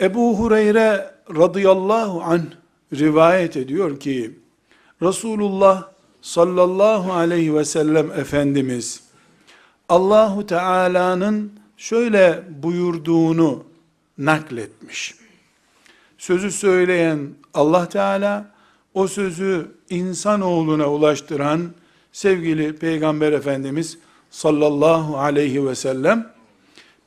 Ebu Hureyre radıyallahu anh rivayet ediyor ki Resulullah sallallahu aleyhi ve sellem Efendimiz Allahu Teala'nın şöyle buyurduğunu nakletmiş. Sözü söyleyen Allah Teala, o sözü insanoğluna ulaştıran sevgili Peygamber Efendimiz sallallahu aleyhi ve sellem,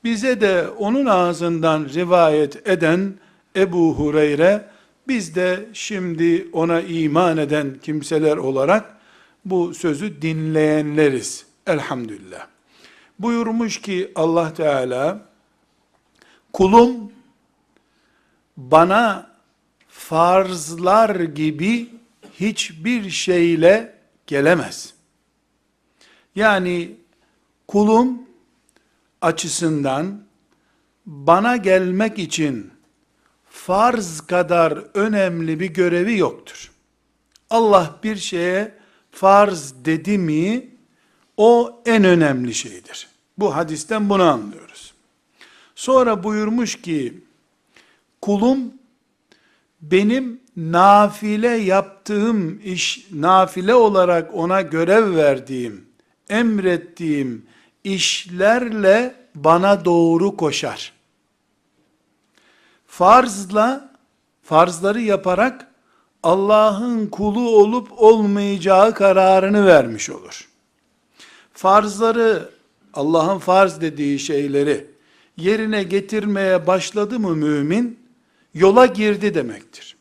bize de onun ağzından rivayet eden Ebu Hureyre, biz de şimdi ona iman eden kimseler olarak bu sözü dinleyenleriz. Elhamdülillah. Buyurmuş ki Allah Teala, kulum bana farzlar gibi hiçbir şeyle gelemez. Yani kulum açısından bana gelmek için farz kadar önemli bir görevi yoktur. Allah bir şeye farz dedi mi o en önemli şeydir. Bu hadisten bunu anlıyoruz. Sonra buyurmuş ki kulum benim nafile yaptığım iş, nafile olarak ona görev verdiğim, emrettiğim işlerle bana doğru koşar. Farzla, farzları yaparak Allah'ın kulu olup olmayacağı kararını vermiş olur. Farzları, Allah'ın farz dediği şeyleri yerine getirmeye başladı mı mümin, yola girdi demektir.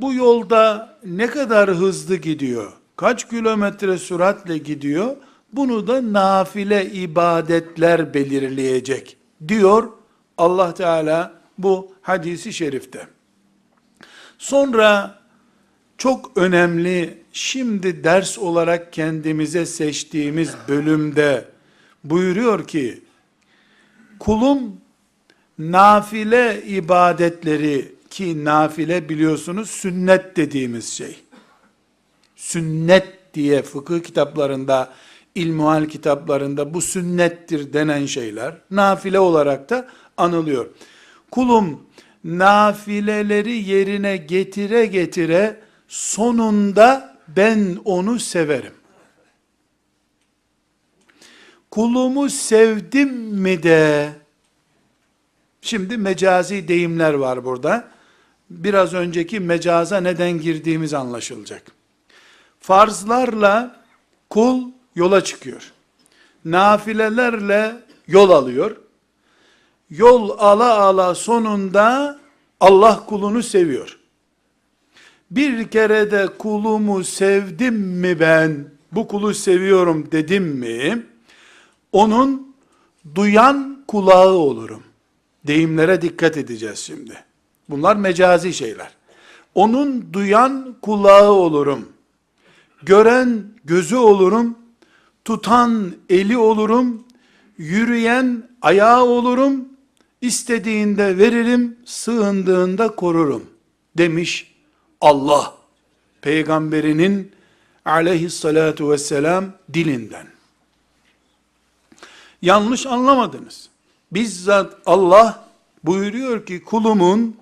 Bu yolda ne kadar hızlı gidiyor, kaç kilometre süratle gidiyor, bunu da nafile ibadetler belirleyecek diyor Allah Teala bu hadisi şerifte. Sonra çok önemli şimdi ders olarak kendimize seçtiğimiz bölümde buyuruyor ki kulum nafile ibadetleri ki nafile biliyorsunuz sünnet dediğimiz şey. Sünnet diye fıkıh kitaplarında, ilmuhal kitaplarında bu sünnettir denen şeyler nafile olarak da anılıyor. Kulum nafileleri yerine getire getire sonunda ben onu severim. Kulumu sevdim mi de Şimdi mecazi deyimler var burada. Biraz önceki mecaza neden girdiğimiz anlaşılacak. Farzlarla kul yola çıkıyor. Nafilelerle yol alıyor. Yol ala ala sonunda Allah kulunu seviyor. Bir kere de kulumu sevdim mi ben, bu kulu seviyorum dedim mi, onun duyan kulağı olurum. Deyimlere dikkat edeceğiz şimdi. Bunlar mecazi şeyler. Onun duyan kulağı olurum. Gören gözü olurum. Tutan eli olurum. Yürüyen ayağı olurum. İstediğinde veririm, sığındığında korurum demiş Allah. Peygamberinin aleyhissalatu vesselam dilinden. Yanlış anlamadınız bizzat Allah buyuruyor ki kulumun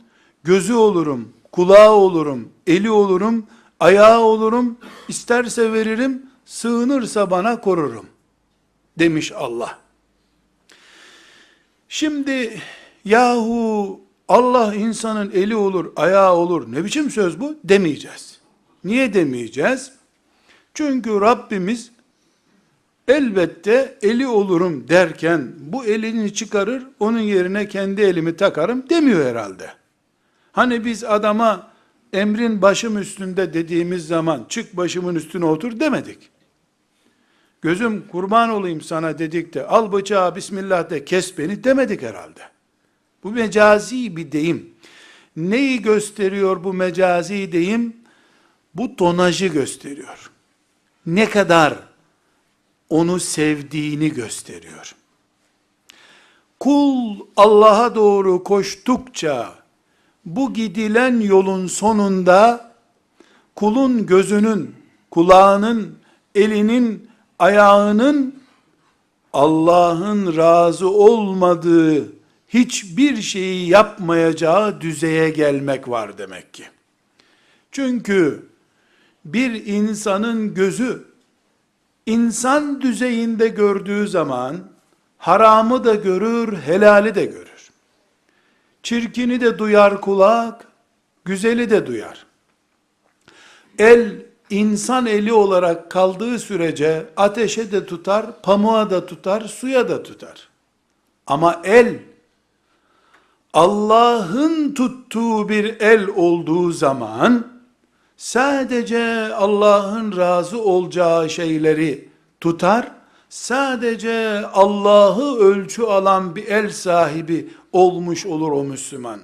gözü olurum, kulağı olurum, eli olurum, ayağı olurum, isterse veririm, sığınırsa bana korurum demiş Allah. Şimdi yahu Allah insanın eli olur, ayağı olur. Ne biçim söz bu? Demeyeceğiz. Niye demeyeceğiz? Çünkü Rabbimiz elbette eli olurum derken bu elini çıkarır onun yerine kendi elimi takarım demiyor herhalde. Hani biz adama emrin başım üstünde dediğimiz zaman çık başımın üstüne otur demedik. Gözüm kurban olayım sana dedik de al bıçağı bismillah de kes beni demedik herhalde. Bu mecazi bir deyim. Neyi gösteriyor bu mecazi deyim? Bu tonajı gösteriyor. Ne kadar onu sevdiğini gösteriyor. Kul Allah'a doğru koştukça bu gidilen yolun sonunda kulun gözünün, kulağının, elinin, ayağının Allah'ın razı olmadığı hiçbir şeyi yapmayacağı düzeye gelmek var demek ki. Çünkü bir insanın gözü insan düzeyinde gördüğü zaman haramı da görür, helali de görür. Çirkini de duyar kulak, güzeli de duyar. El insan eli olarak kaldığı sürece ateşe de tutar, pamuğa da tutar, suya da tutar. Ama el Allah'ın tuttuğu bir el olduğu zaman sadece Allah'ın razı olacağı şeyleri tutar, sadece Allah'ı ölçü alan bir el sahibi olmuş olur o Müslüman.